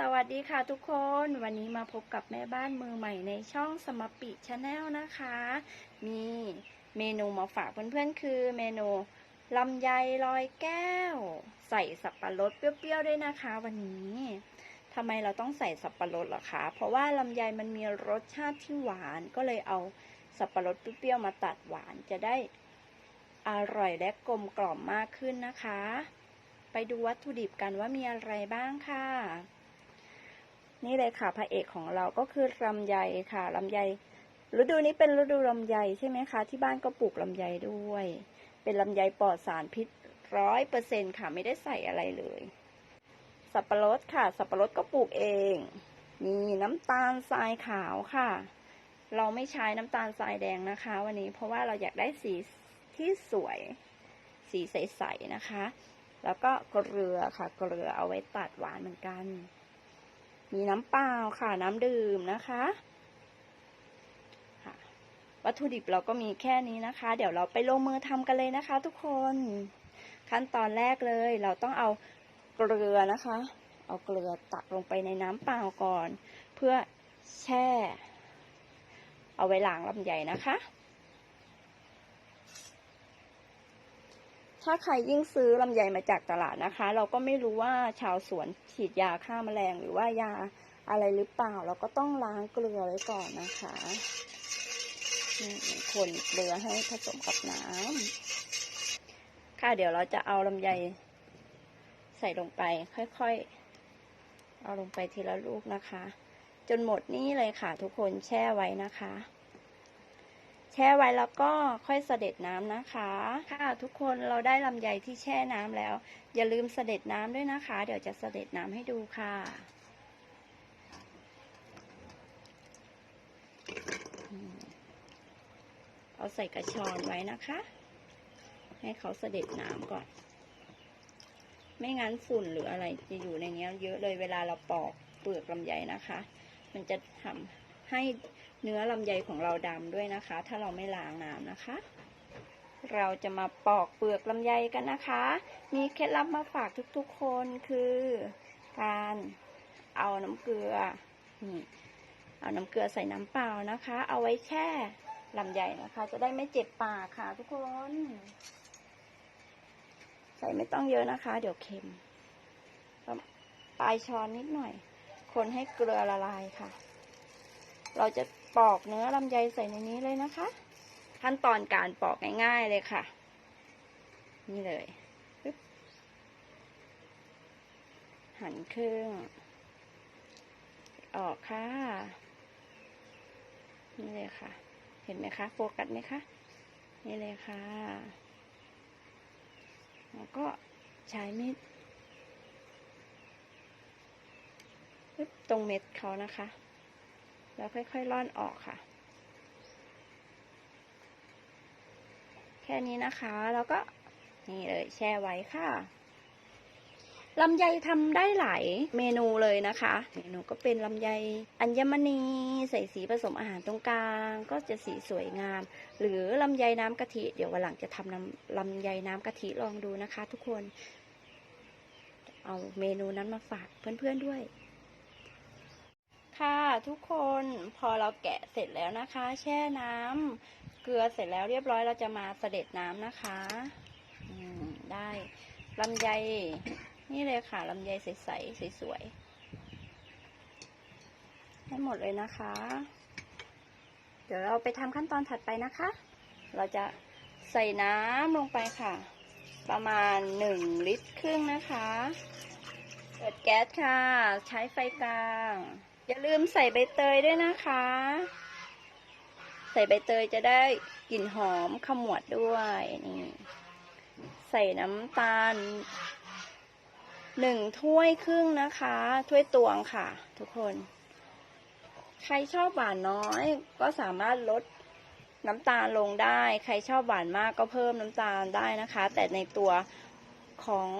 สวัสดีค่ะทุกคนวันนี้มาพบกับแม่บ้านมือใหม่ในช่องสมปิชาแนลนะคะ มีเมนูมาฝากเพื่อนๆ คือเมนูลำไยลอยแก้ว ใส่สับปะรดเปรี้ยวๆด้วยนะคะ วันนี้ทำไมเราต้องใส่สับปะรดล่ะคะเพราะว่าลำไยมันมีรสชาติที่หวานก็เลยเอาสับปะรดเปรี้ยวๆมาตัดหวานจะได้อร่อยและกลมกล่อมมากขึ้นนะคะ ไปดูวัตถุดิบกันว่ามีอะไรบ้างค่ะ นี่เลยค่ะพระเอกของเราก็คือลำไยค่ะลำไยฤดูนี้เป็นฤดูลำไยใช่ไหมคะ ที่บ้านก็ปลูกลำไยด้วย เป็นลำไยปลอดสารพิษร้อยเปอร์เซ็นค่ะไม่ได้ใส่อะไรเลย สับปะรดค่ะ สับปะรดก็ปลูกเอง มีน้ำตาลทรายขาวค่ะ เราไม่ใช้น้ำตาลทรายแดงนะคะ วันนี้เพราะว่าเราอยากได้สีที่สวย สีใสๆนะคะ แล้วก็เกลือค่ะ เกลือเอาไว้ตัดหวานเหมือนกัน มีน้ำเปล่าค่ะน้ำดื่มนะคะวัตถุดิบเราก็มีแค่นี้นะคะ เดี๋ยวเราไปลงมือทำกันเลยนะคะ ทุกคน ขั้นตอนแรกเลย เราต้องเอาเกลือนะคะ เอาเกลือตักลงไปในน้ำเปล่าก่อน เพื่อแช่ เอาไว้ล้างลำไยนะคะ ถ้าใครยิ่งซื้อลำไยมาจากตลาดนะคะ เราก็ไม่รู้ว่าชาวสวนฉีดยาฆ่าแมลงหรือว่ายาอะไรหรือเปล่า เราก็ต้องล้างเกลือไว้ก่อนนะคะคนเกลือให้ผสมกับน้ำค่ะเดี๋ยวเราจะเอาลำไยใส่ลงไป ค่อยๆ เอาลงไปทีละลูกนะคะ จนหมดนี่เลยค่ะทุกคนแช่ไว้นะคะ แช่ไว้แล้วก็ค่อยเสด็จน้ำนะคะ ค่ะทุกคนเราได้ลำไยที่แช่น้ำแล้ว อย่าลืมเสด็จน้ำด้วยนะคะ เดี๋ยวจะเสด็จน้ำให้ดูค่ะเอาใส่กระชอนไว้นะคะ ให้เขาเสด็จน้ำก่อน ไม่งั้นฝุ่นหรืออะไรจะอยู่ในนี้เยอะเลยเวลาเราปอกเปลือกลำไยนะคะ มันจะทำให้ เนื้อลำไยของเราดำด้วยนะคะ ถ้าเราไม่ล้างน้ำนะคะ เราจะมาปอกเปลือกลำไยกันนะคะ มีเคล็ดลับมาฝากทุกๆคนคือ การเอาน้ำเกลือนี่เอาน้ำเกลือใส่น้ำเปล่านะคะ เอาไว้แช่ลำไยนะคะ จะได้ไม่เจ็บปากค่ะ ทุกคน ใส่ไม่ต้องเยอะนะคะ เดี๋ยวเค็มปลายช้อนนิดหน่อย คนให้เกลือละลายค่ะ เราจะ ปอกเนื้อลำไยใส่ในนี้เลยนะคะ ขั้นตอนการปอกง่ายๆเลยค่ะ นี่เลยหันครึ่งออกค่ะ นี่เลยค่ะ เห็นไหมคะ โฟกัสไหมคะ นี่เลยค่ะ แล้วก็ใช้มีดตรงเม็ดเขานะคะ แล้วค่อยๆร่อนออกค่ะ แค่นี้นะคะ แล้วก็นี่เลยแช่ไว้ค่ะลำไยทำได้หลายเมนูเลยนะคะ เมนูก็เป็นลำไยอัญมณีใส่สีผสมอาหารตรงกลาง ก็จะสีสวยงาม หรือลำไยน้ำกะทิ เดี๋ยววันหลังจะทำลำลำไยน้ำกะทิลองดูนะคะ ทุกคน เอาเมนูนั้นมาฝากเพื่อนๆด้วย ค่ะทุกคนพอเราแกะเสร็จแล้วนะคะ แช่น้ำเกลือเสร็จแล้วเรียบร้อยเราจะมาเสด็จน้ำนะคะอืได้ลำไยนี่เลยค่ะลำไยใสๆสวยๆให้หมดเลยนะคะ เดี๋ยวเราไปทำขั้นตอนถัดไปนะคะ เราจะใส่น้ำลงไปค่ะ ประมาณหนึ่งลิตรครึ่งนะคะเปิดแก๊สค่ะ ใช้ไฟกลาง อย่าลืมใส่ใบเตยด้วยนะคะ ใส่ใบเตยจะได้กลิ่นหอมขมวดด้วยนี่ใส่น้ำตาลหนึ่งถ้วยครึ่งนะคะ ถ้วยตวงค่ะ ทุกคน ใครชอบหวานน้อย ก็สามารถลดน้ำตาลลงได้ ใครชอบหวานมากก็เพิ่มน้ำตาลได้นะคะ แต่ในตัวของ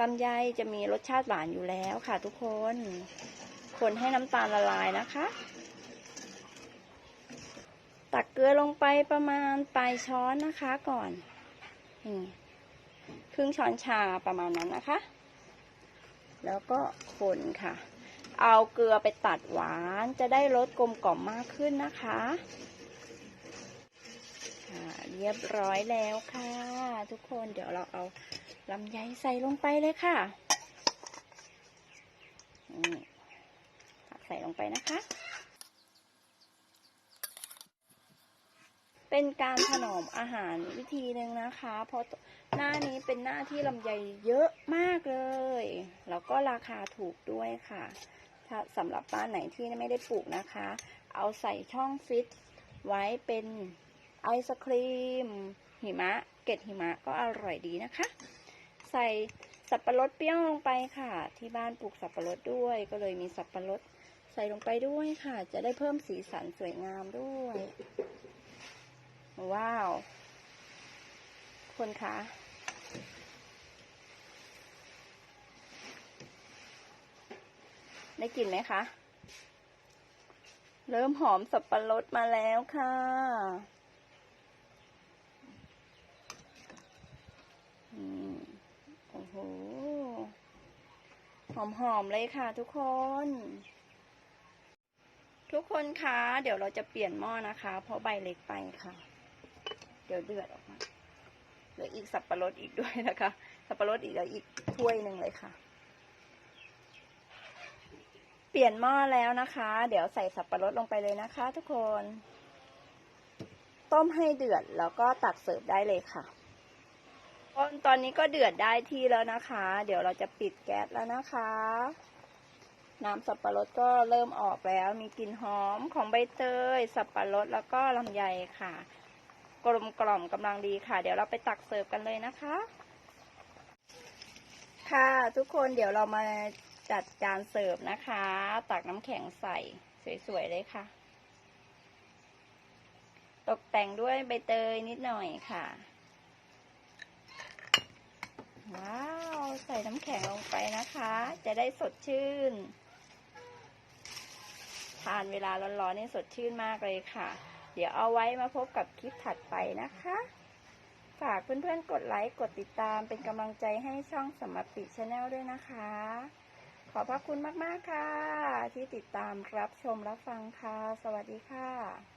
ลำไยจะมีรสชาติหวานอยู่แล้วค่ะ ทุกคน คนให้น้ำตาลละลายนะคะ ตักเกลือลงไปประมาณปลายช้อนนะคะก่อนนี่ครึ่งช้อนชาประมาณนั้นนะคะ แล้วก็คนค่ะ เอาเกลือไปตัดหวานจะได้รสกลมกล่อมมากขึ้นนะคะค่ะเรียบร้อยแล้วค่ะ ทุกคนเดี๋ยวเราเอาลำไยใส่ลงไปเลยค่ะนี่ตักใส่ลง ไปนะคะ เป็นการถนอมอาหารวิธีหนึ่งนะคะ เพราะหน้านี้เป็นหน้าที่ลำไยเยอะมากเลย แล้วก็ราคาถูกด้วยค่ะ ถ้าสำหรับบ้านไหนที่ไม่ได้ปลูกนะคะ เอาใส่ช่องฟิตไว้เป็นไอศครีม หิมะ เกล็ดหิมะก็อร่อยดีนะคะ ใส่สับปะรดเปรี้ยวลงไปค่ะ ที่บ้านปลูกสับปะรดด้วย ก็เลยมีสับปะรด ใส่ลงไปด้วยค่ะ จะได้เพิ่มสีสันสวยงามด้วย ว้าว คนคะได้กลิ่นไหมคะ เริ่มหอมสับปะรดมาแล้วค่ะอืมโอ้โห หอมๆเลยค่ะทุกคน ทุกคนคะเดี๋ยวเราจะเปลี่ยนหม้อนะคะ เพราะใบเล็กไปค่ะ เดี๋ยวเดือดออกมาเหลืออีกสับปะรดอีกด้วยนะคะ สับปะรดอีกแล้วอีกถ้วยหนึ่งเลยค่ะ เปลี่ยนหม้อแล้วนะคะ เดี๋ยวใส่สับปะรดลงไปเลยนะคะ ทุกคน ต้มให้เดือดแล้วก็ตักเสิร์ฟได้เลยค่ะตอนนี้ก็เดือดได้ที่แล้วนะคะ เดี๋ยวเราจะปิดแก๊สแล้วนะคะ น้ำสับปะรดก็เริ่มออกแล้ว มีกลิ่นหอมของใบเตย สับปะรดแล้วก็ลำไยค่ะ กลมกล่อมกำลังดีค่ะ เดี๋ยวเราไปตักเสิร์ฟกันเลยนะคะ ค่ะทุกคนเดี๋ยวเรามาจัดจานเสิร์ฟนะคะ ตักน้ำแข็งใส่สวยๆเลยค่ะ ตกแต่งด้วยใบเตยนิดหน่อยค่ะ ว้าว ใส่น้ำแข็งลงไปนะคะ จะได้สดชื่น ทานเวลาร้อนๆนี่สดชื่นมากเลยค่ะ เดี๋ยวเอาไว้มาพบกับคลิปถัดไปนะคะ ฝากเพื่อนๆกดไลค์กดติดตามเป็นกำลังใจให้ช่องสมปิชาแนลด้วยนะคะ ขอบพระคุณมากๆค่ะ ที่ติดตามรับชมรับฟังค่ะ สวัสดีค่ะ